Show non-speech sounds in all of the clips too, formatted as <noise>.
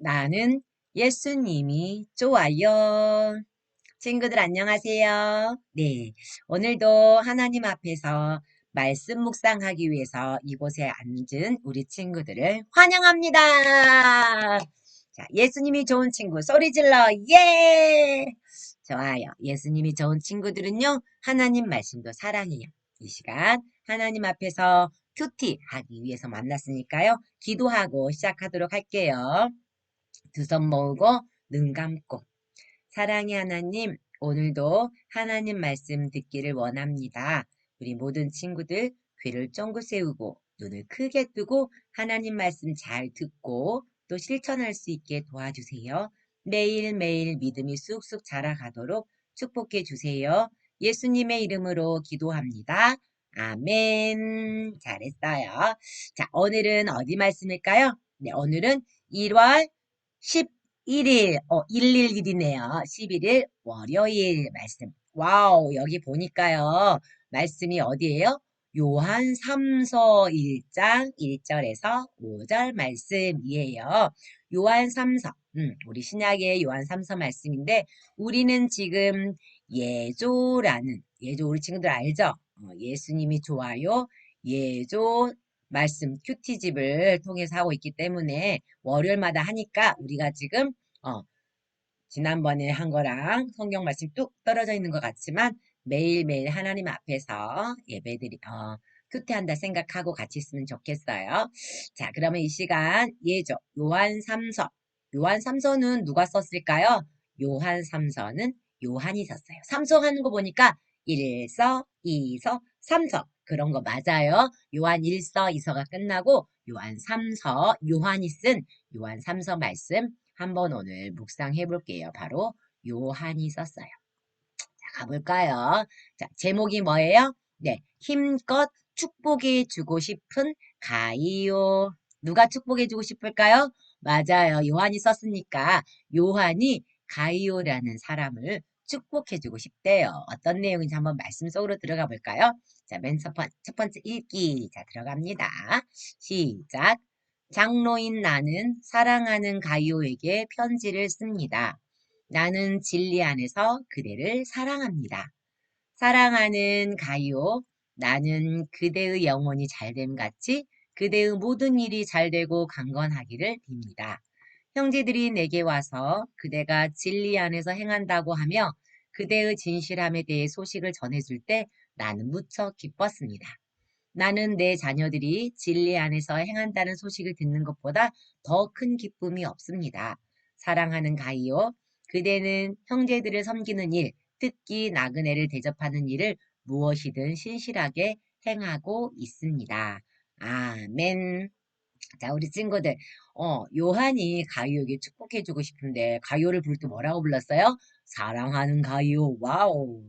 나는 예수님이 좋아요. 친구들 안녕하세요. 네. 오늘도 하나님 앞에서 말씀 묵상하기 위해서 이곳에 앉은 우리 친구들을 환영합니다. 자, 예수님이 좋은 친구 소리 질러 예! 좋아요. 예수님이 좋은 친구들은요. 하나님 말씀도 사랑해요. 이 시간 하나님 앞에서 큐티 하기 위해서 만났으니까요. 기도하고 시작하도록 할게요. 두 손 모으고 눈 감고 사랑의 하나님 오늘도 하나님 말씀 듣기를 원합니다. 우리 모든 친구들 귀를 쫑긋 세우고 눈을 크게 뜨고 하나님 말씀 잘 듣고 또 실천할 수 있게 도와주세요. 매일매일 믿음이 쑥쑥 자라가도록 축복해 주세요. 예수님의 이름으로 기도합니다. 아멘. 잘했어요. 자, 오늘은 어디 말씀일까요? 네, 오늘은 1월 11일, 어, 111이네요. 11일 월요일 말씀. 와우, 여기 보니까요. 말씀이 어디예요? 요한 3서 1장 1절에서 5절 말씀이에요. 요한 3서, 음, 우리 신약의 요한 3서 말씀인데, 우리는 지금 예조라는, 예조 우리 친구들 알죠? 어, 예수님이 좋아요. 예조 말씀 큐티집을 통해서 하고 있기 때문에 월요일마다 하니까 우리가 지금 어 지난번에 한 거랑 성경 말씀 뚝 떨어져 있는 것 같지만 매일매일 하나님 앞에서 예배드리 어 큐티한다 생각하고 같이 있으면 좋겠어요. 자, 그러면 이 시간 예죠. 요한 3서. 요한 3서는 누가 썼을까요? 요한 3서는 요한이 썼어요. 3서 하는 거 보니까 1서, 2서, 3서. 그런 거 맞아요. 요한 1서, 2서가 끝나고 요한 3서, 요한이 쓴 요한 3서 말씀 한번 오늘 묵상해 볼게요. 바로 요한이 썼어요. 자, 가볼까요? 자, 제목이 뭐예요? 네, 힘껏 축복해 주고 싶은 가이오. 누가 축복해 주고 싶을까요? 맞아요. 요한이 썼으니까 요한이 가이오라는 사람을 축복해주고 싶대요. 어떤 내용인지 한번 말씀 속으로 들어가 볼까요? 자, 맨 첫 번째 읽기. 자, 들어갑니다. 시작. 장로인 나는 사랑하는 가이오에게 편지를 씁니다. 나는 진리 안에서 그대를 사랑합니다. 사랑하는 가이오, 나는 그대의 영혼이 잘됨 같이 그대의 모든 일이 잘되고 강건하기를 빕니다. 형제들이 내게 와서 그대가 진리 안에서 행한다고 하며 그대의 진실함에 대해 소식을 전해줄 때 나는 무척 기뻤습니다. 나는 내 자녀들이 진리 안에서 행한다는 소식을 듣는 것보다 더 큰 기쁨이 없습니다. 사랑하는 가이오, 그대는 형제들을 섬기는 일, 특히 나그네를 대접하는 일을 무엇이든 신실하게 행하고 있습니다. 아멘. 자, 우리 친구들, 어, 요한이 가이오에게 축복해주고 싶은데, 가이오를 부를 때 뭐라고 불렀어요? 사랑하는 가이오, 와우.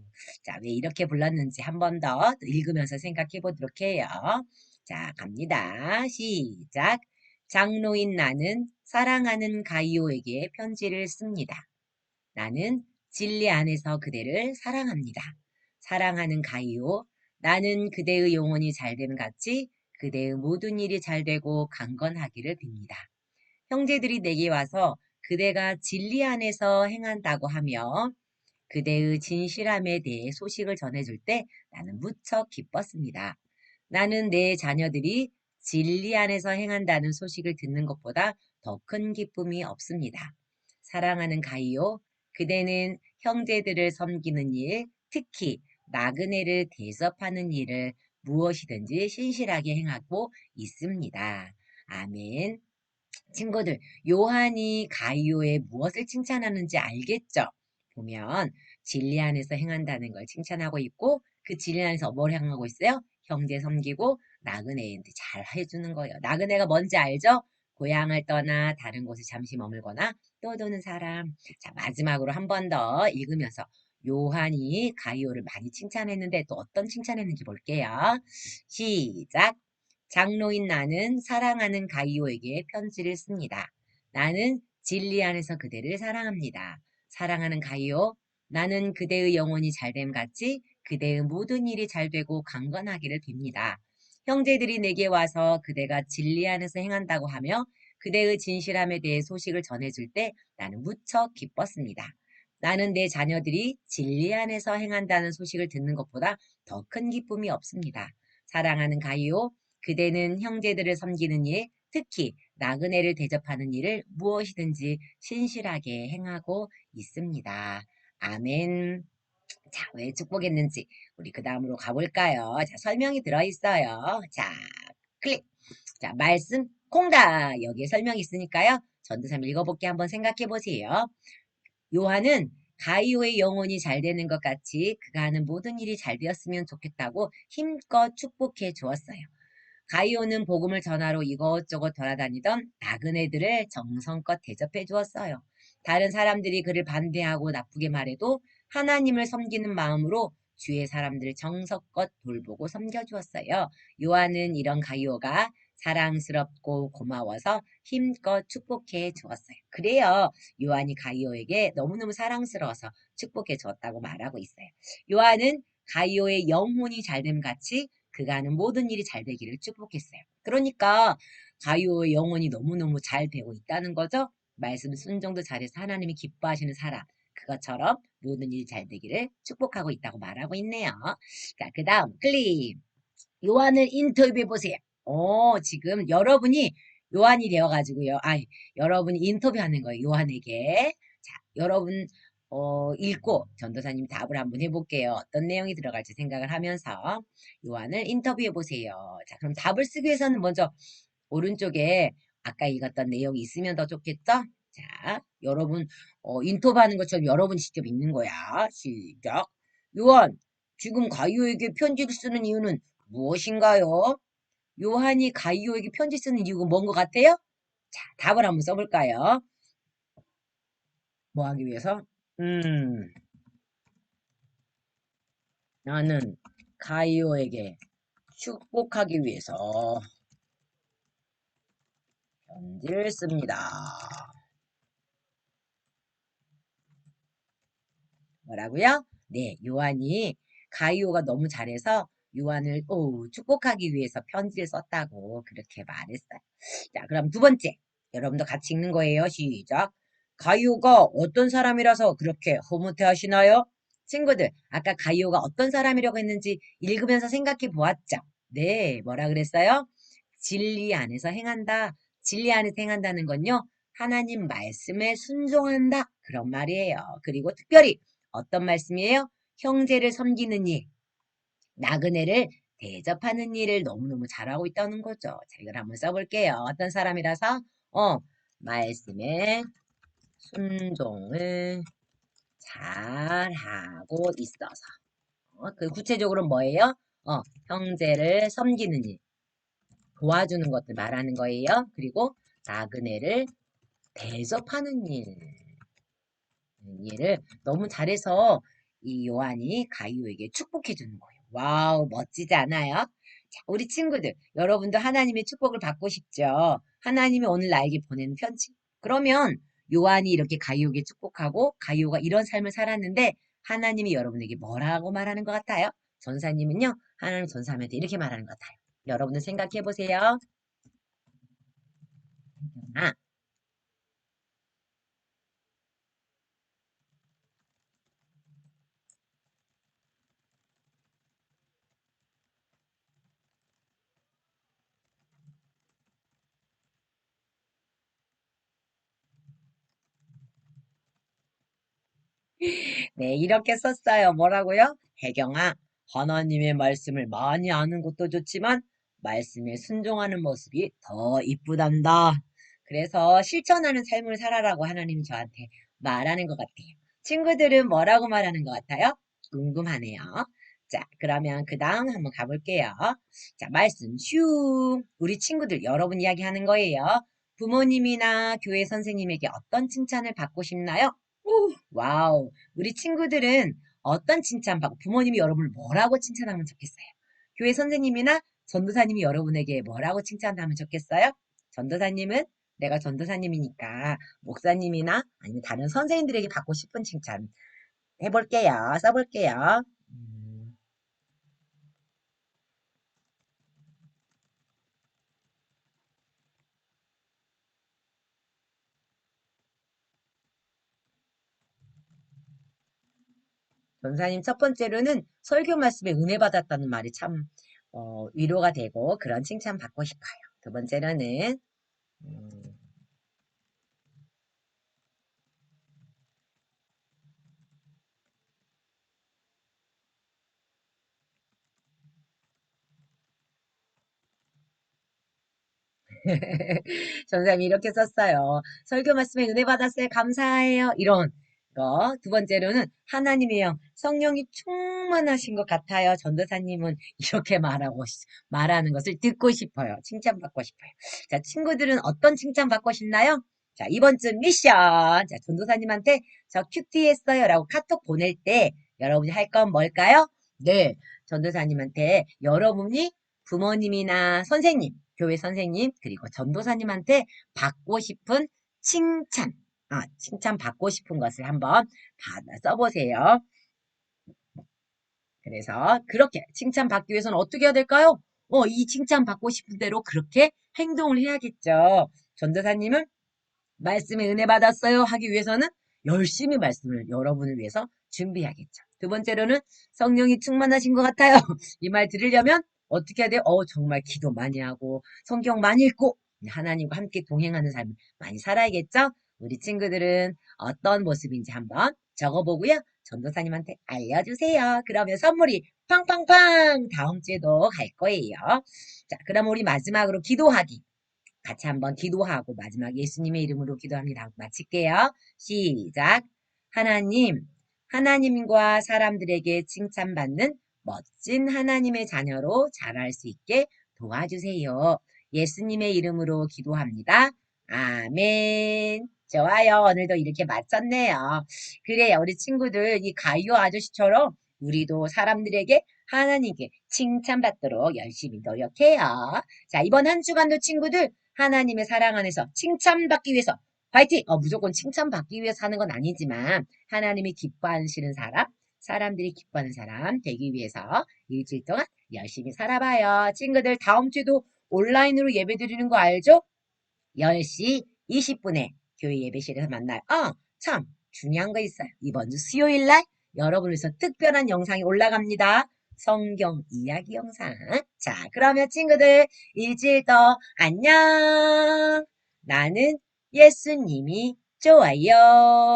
자, 왜 이렇게 불렀는지 한 번 더 읽으면서 생각해 보도록 해요. 자, 갑니다. 시작. 장로인 나는 사랑하는 가이오에게 편지를 씁니다. 나는 진리 안에서 그대를 사랑합니다. 사랑하는 가이오, 나는 그대의 영혼이 잘됨 같이 그대의 모든 일이 잘 되고 강건하기를 빕니다. 형제들이 내게 와서 그대가 진리 안에서 행한다고 하며 그대의 진실함에 대해 소식을 전해줄 때 나는 무척 기뻤습니다. 나는 내 자녀들이 진리 안에서 행한다는 소식을 듣는 것보다 더 큰 기쁨이 없습니다. 사랑하는 가이오, 그대는 형제들을 섬기는 일, 특히 나그네를 대접하는 일을 무엇이든지 신실하게 행하고 있습니다. 아멘. 친구들, 요한이 가이오의 무엇을 칭찬하는지 알겠죠? 보면 진리 안에서 행한다는 걸 칭찬하고 있고 그 진리 안에서 뭘 행하고 있어요? 형제 섬기고 나그네한테 잘 해주는 거예요. 나그네가 뭔지 알죠? 고향을 떠나 다른 곳에 잠시 머물거나 떠도는 사람. 자, 마지막으로 한 번 더 읽으면서 요한이 가이오를 많이 칭찬했는데 또 어떤 칭찬했는지 볼게요. 시작. 장로인 나는 사랑하는 가이오에게 편지를 씁니다. 나는 진리 안에서 그대를 사랑합니다. 사랑하는 가이오, 나는 그대의 영혼이 잘됨 같이 그대의 모든 일이 잘 되고 강건하기를 빕니다. 형제들이 내게 와서 그대가 진리 안에서 행한다고 하며 그대의 진실함에 대해 소식을 전해줄 때 나는 무척 기뻤습니다. 나는 내 자녀들이 진리 안에서 행한다는 소식을 듣는 것보다 더 큰 기쁨이 없습니다. 사랑하는 가이오, 그대는 형제들을 섬기는 일, 특히 나그네를 대접하는 일을 무엇이든지 신실하게 행하고 있습니다. 아멘. 자, 왜 축복했는지 우리 그 다음으로 가볼까요? 자, 설명이 들어있어요. 자, 클릭. 자, 말씀 콩다. 여기에 설명이 있으니까요. 전도삼 읽어볼게 한번 생각해 보세요. 요한은 가이오의 영혼이 잘 되는 것 같이 그가 하는 모든 일이 잘 되었으면 좋겠다고 힘껏 축복해 주었어요. 가이오는 복음을 전하러 이것저것 돌아다니던 나그네들을 정성껏 대접해 주었어요. 다른 사람들이 그를 반대하고 나쁘게 말해도 하나님을 섬기는 마음으로 주의 사람들을 정성껏 돌보고 섬겨주었어요. 요한은 이런 가이오가 사랑스럽고 고마워서 힘껏 축복해 주었어요. 그래요. 요한이 가이오에게 너무너무 사랑스러워서 축복해 주었다고 말하고 있어요. 요한은 가이오의 영혼이 잘됨 같이 그가 하는 모든 일이 잘 되기를 축복했어요. 그러니까 가이오의 영혼이 너무너무 잘 되고 있다는 거죠. 말씀 순종도 잘해서 하나님이 기뻐하시는 사람. 그것처럼 모든 일이 잘 되기를 축복하고 있다고 말하고 있네요. 자, 그 다음 클립. 요한을 인터뷰해 보세요. 오, 지금 여러분이 요한이 되어가지고요. 아, 여러분이 인터뷰하는 거예요. 요한에게. 자, 여러분 어, 읽고 전도사님 답을 한번 해볼게요. 어떤 내용이 들어갈지 생각을 하면서 요한을 인터뷰해 보세요. 자, 그럼 답을 쓰기 위해서는 먼저 오른쪽에 아까 읽었던 내용이 있으면 더 좋겠죠? 자, 여러분 어, 인터뷰하는 것처럼 여러분 직접 읽는 거야. 시작. 요한, 지금 가이오에게 편지를 쓰는 이유는 무엇인가요? 요한이 가이오에게 편지 쓰는 이유가 뭔 것 같아요? 자, 답을 한번 써볼까요? 뭐 하기 위해서? 음, 나는 가이오에게 축복하기 위해서 편지를 씁니다. 뭐라고요? 네, 요한이 가이오가 너무 잘해서 요한을 오, 축복하기 위해서 편지를 썼다고 그렇게 말했어요. 자, 그럼 두 번째. 여러분도 같이 읽는 거예요. 시작. 가이오가 어떤 사람이라서 그렇게 허무태 하시나요? 친구들, 아까 가이오가 어떤 사람이라고 했는지 읽으면서 생각해 보았죠? 네, 뭐라 그랬어요? 진리 안에서 행한다. 진리 안에서 행한다는 건요. 하나님 말씀에 순종한다. 그런 말이에요. 그리고 특별히 어떤 말씀이에요? 형제를 섬기는 일, 나그네를 대접하는 일을 너무너무 잘하고 있다는 거죠. 자, 이걸 한번 써볼게요. 어떤 사람이라서? 어, 말씀에 순종을 잘하고 있어서. 어, 그 구체적으로 뭐예요? 어, 형제를 섬기는 일, 도와주는 것들 말하는 거예요. 그리고 나그네를 대접하는 일. 일을 너무 잘해서 이 요한이 가이오에게 축복해 주는 거예요. 와우, 멋지지 않아요? 자, 우리 친구들, 여러분도 하나님의 축복을 받고 싶죠? 하나님이 오늘 나에게 보내는 편지. 그러면 요한이 이렇게 가이오에게 축복하고 가이오가 이런 삶을 살았는데 하나님이 여러분에게 뭐라고 말하는 것 같아요? 전사님은요, 하나님 전사한테 이렇게 말하는 것 같아요. 여러분들 생각해 보세요. 아, 네, 이렇게 썼어요. 뭐라고요? 혜경아, 하나님의 말씀을 많이 아는 것도 좋지만 말씀에 순종하는 모습이 더 이쁘단다. 그래서 실천하는 삶을 살아라고 하나님이 저한테 말하는 것 같아요. 친구들은 뭐라고 말하는 것 같아요? 궁금하네요. 자, 그러면 그 다음 한번 가볼게요. 자, 말씀 슈. 우리 친구들 여러분 이야기 하는 거예요. 부모님이나 교회 선생님에게 어떤 칭찬을 받고 싶나요? 오, 와우. 우리 친구들은 어떤 칭찬 받고 부모님이 여러분을 뭐라고 칭찬하면 좋겠어요? 교회 선생님이나 전도사님이 여러분에게 뭐라고 칭찬하면 좋겠어요? 전도사님은 내가 전도사님이니까 목사님이나 아니면 다른 선생님들에게 받고 싶은 칭찬 해볼게요. 써볼게요. 전사님 첫 번째로는 설교 말씀에 은혜 받았다는 말이 참 어, 위로가 되고 그런 칭찬 받고 싶어요. 두 번째로는 음, <laughs> 전사님이 이렇게 썼어요. 설교 말씀에 은혜 받았어요. 감사해요. 이런 거. 두 번째로는 하나님의 영, 성령이 충만하신 것 같아요. 전도사님은 이렇게 말하고, 싶- 말하는 것을 듣고 싶어요. 칭찬받고 싶어요. 자, 친구들은 어떤 칭찬 받고 싶나요? 자, 이번 주 미션. 자, 전도사님한테 저 큐티 했어요. 라고 카톡 보낼 때 여러분이 할 건 뭘까요? 네. 전도사님한테 여러분이 부모님이나 선생님, 교회 선생님, 그리고 전도사님한테 받고 싶은 칭찬, 아, 칭찬 받고 싶은 것을 한번 써보세요. 그래서 그렇게 칭찬 받기 위해서는 어떻게 해야 될까요? 어, 이 칭찬 받고 싶은 대로 그렇게 행동을 해야겠죠. 전도사님은 말씀에 은혜 받았어요 하기 위해서는 열심히 말씀을 여러분을 위해서 준비하겠죠. 두 번째로는 성령이 충만하신 것 같아요. <laughs> 이 말 들으려면 어떻게 해야 돼요? 어, 정말 기도 많이 하고 성경 많이 읽고 하나님과 함께 동행하는 삶을 많이 살아야겠죠? 우리 친구들은 어떤 모습인지 한번 적어보고요. 전도사님한테 알려주세요. 그러면 선물이 팡팡팡 다음 주에도 갈 거예요. 자, 그럼 우리 마지막으로 기도하기. 같이 한번 기도하고 마지막 예수님의 이름으로 기도합니다. 마칠게요. 시작. 하나님, 하나님과 사람들에게 칭찬받는 멋진 하나님의 자녀로 자랄 수 있게 도와주세요. 예수님의 이름으로 기도합니다. 아멘. 좋아요. 오늘도 이렇게 마쳤네요. 그래요. 우리 친구들 이 가이오 아저씨처럼 우리도 사람들에게 하나님께 칭찬받도록 열심히 노력해요. 자, 이번 한 주간도 친구들 하나님의 사랑 안에서 칭찬받기 위해서 화이팅! 어, 무조건 칭찬받기 위해서 하는 건 아니지만 하나님이 기뻐하시는 사람, 사람들이 기뻐하는 사람 되기 위해서 일주일 동안 열심히 살아봐요. 친구들 다음 주도 온라인으로 예배 드리는 거 알죠? 10시 20분에 교회 예배실에서 만나요. 어, 참 중요한 거 있어요. 이번 주 수요일 날 여러분을 위해서 특별한 영상이 올라갑니다. 성경 이야기 영상. 자, 그러면 친구들 일주일 더 안녕. 나는 예수님이 좋아요.